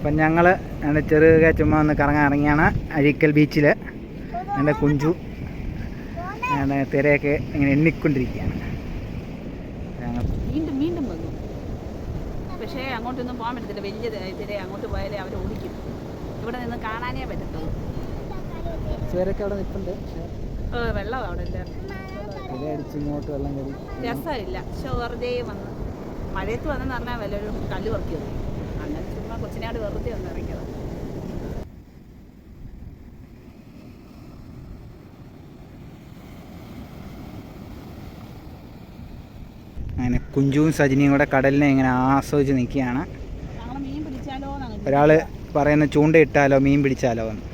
അപ്പം ഞങ്ങൾ എന്റെ ചെറുക ചുമ്മാ ഒന്ന് കറങ്ങാൻ ഇറങ്ങിയാണ് അഴീക്കൽ ബീച്ചിൽ എന്റെ കുഞ്ചു എന്റെ തിരയൊക്കെ ഇങ്ങനെ എണ്ണിക്കൊണ്ടിരിക്കുകയാണ്. ഞങ്ങൾ വീണ്ടും വീണ്ടും വന്നു. പക്ഷേ അങ്ങോട്ടൊന്നും പോകാൻ പറ്റത്തില്ല. വലിയ തിര അങ്ങോട്ട് പോയാലേ അവർ ഓടിക്കും. ഇവിടെ നിന്ന് കാണാനേ പറ്റത്തുള്ളൂ. ചേരൊക്കെ അവിടെ നിൽപ്പുണ്ട്. വെള്ളം അവിടെ ഇല്ല ഇങ്ങോട്ട് വെള്ളം രസമില്ല. പക്ഷെ വെറുതെ വന്ന്. മഴയത്ത് വന്നെന്ന് പറഞ്ഞാൽ വല്ലൊരു കല്ല് ചുമ്മാ കൊച്ചിനാട് വെറുതെ ഒന്ന് ഇറങ്ങിയത്. അങ്ങനെ കുഞ്ചുവും സജിനിയും കൂടെ കടലിനെ ഇങ്ങനെ ആസ്വദിച്ച് നിൽക്കുകയാണ്. ഒരാൾ പറയുന്ന ചൂണ്ട ഇട്ടാലോ മീൻ പിടിച്ചാലോ എന്ന്.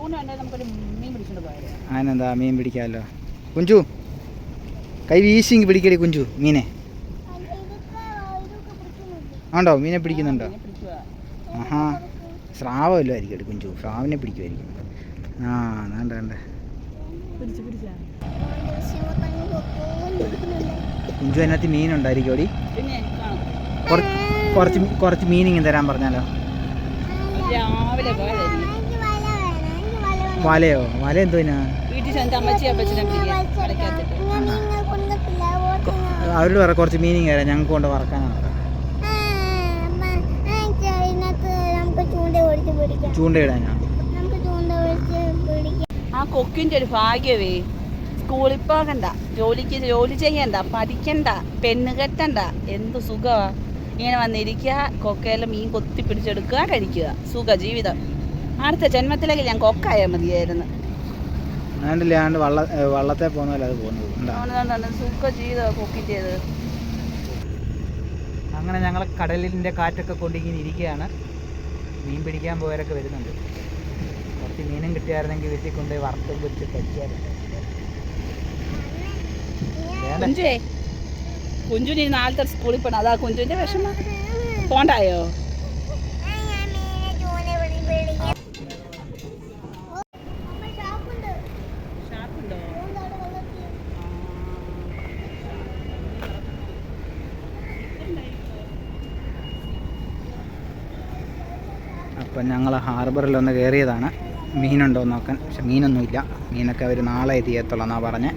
പിടിക്കാലോ അതിനെന്താ മീൻ പിടിക്കാമല്ലോ കുഞ്ചു കൈ വീശിങ് പിടിക്കടി കുഞ്ചു മീനെ. ഉണ്ടോ മീനെ പിടിക്കുന്നുണ്ടോ? ആഹാ. സ്രാവല്ലോ ആയിരിക്കും കുഞ്ചു സ്രാവിനെ പിടിക്കുമായിരിക്കും. ആ വേണ്ട വേണ്ട. കുഞ്ചു അതിനകത്ത് മീനുണ്ടായിരിക്കും ഓടി കാണും കുറച്ച് കുറച്ച് മീനിങ് തരാൻ പറഞ്ഞാലോ? വലയോ? വല എന്തോ അവരോട് പറ കുറച്ച് മീനിങ് തരാം. ഞങ്ങൾക്ക് കൊണ്ട് വറക്കാനാണ് പറ. നമുക്ക് ചൂണ്ട ഓടിച്ച് പിടിക്കാം ചൂണ്ടയിടാനാ? നമുക്ക് ചൂണ്ട ഓടിച്ച് പിടിക്കാം. ആ കൊക്കിന്റെ ഒരു ഭാഗ്യമേ. സ്കൂളിൽ പോകണ്ട ജോലിക്ക് ജോലി ചെയ്യണ്ട പഠിക്കണ്ട പെണ്ണ് കെട്ടണ്ട എന്ത് സുഖമാ ഇങ്ങനെ വന്നിരിക്കുക കൊക്കയിലെ മീൻ കൊത്തി പിടിച്ചെടുക്കുക കഴിക്കുക. സുഖ ജീവിതം. അടുത്ത ജന്മത്തിലേക്ക് ഞാൻ കൊക്കായാൽ മതിയായിരുന്നു. വള്ള വള്ളത്തെ അത് പോകുന്നത്. ഉണ്ടാ? അതുകൊണ്ടാണ് സുഖ ജീവിതം കൊക്കിന്റേത് അങ്ങനെ ഞങ്ങൾ കടലിന്റെ കാറ്റൊക്കെ കൊണ്ടിങ്ങനെ ഇരിക്കുകയാണ്. മീൻ പിടിക്കാൻ പോയവരൊക്കെ വരുന്നുണ്ട്. കുറച്ച് മീനും കിട്ടിയായിരുന്നെങ്കിൽ വീട്ടിൽ കൊണ്ടുപോയി വറുത്തും പൊരിച്ച് കഴിക്കാറുണ്ട് കുഞ്ചു നീ നാളത്തെ സ്കൂളിൽ പോകണം അതാ കുഞ്ചുവിന്റെ വിഷമം. പോണ്ടായോ ഞാൻ മീനെ ചൂണ്ട പിടി- പിടിക്കാം അമ്മ ഷാപ്പുണ്ട് ഷാപ്പുണ്ടോ ചൂണ്ട അവിടെ വെള്ളത്തിൽ അപ്പം ഞങ്ങൾ ഹാർബറിൽ ഒന്ന് കയറിയതാണ് മീനുണ്ടോ നോക്കാൻ. പക്ഷെ മീനൊന്നുമില്ല. മീനൊക്കെ അവർ നാളെ എത്തിയത്തുള്ളൂ എന്നാണ് പറഞ്ഞത്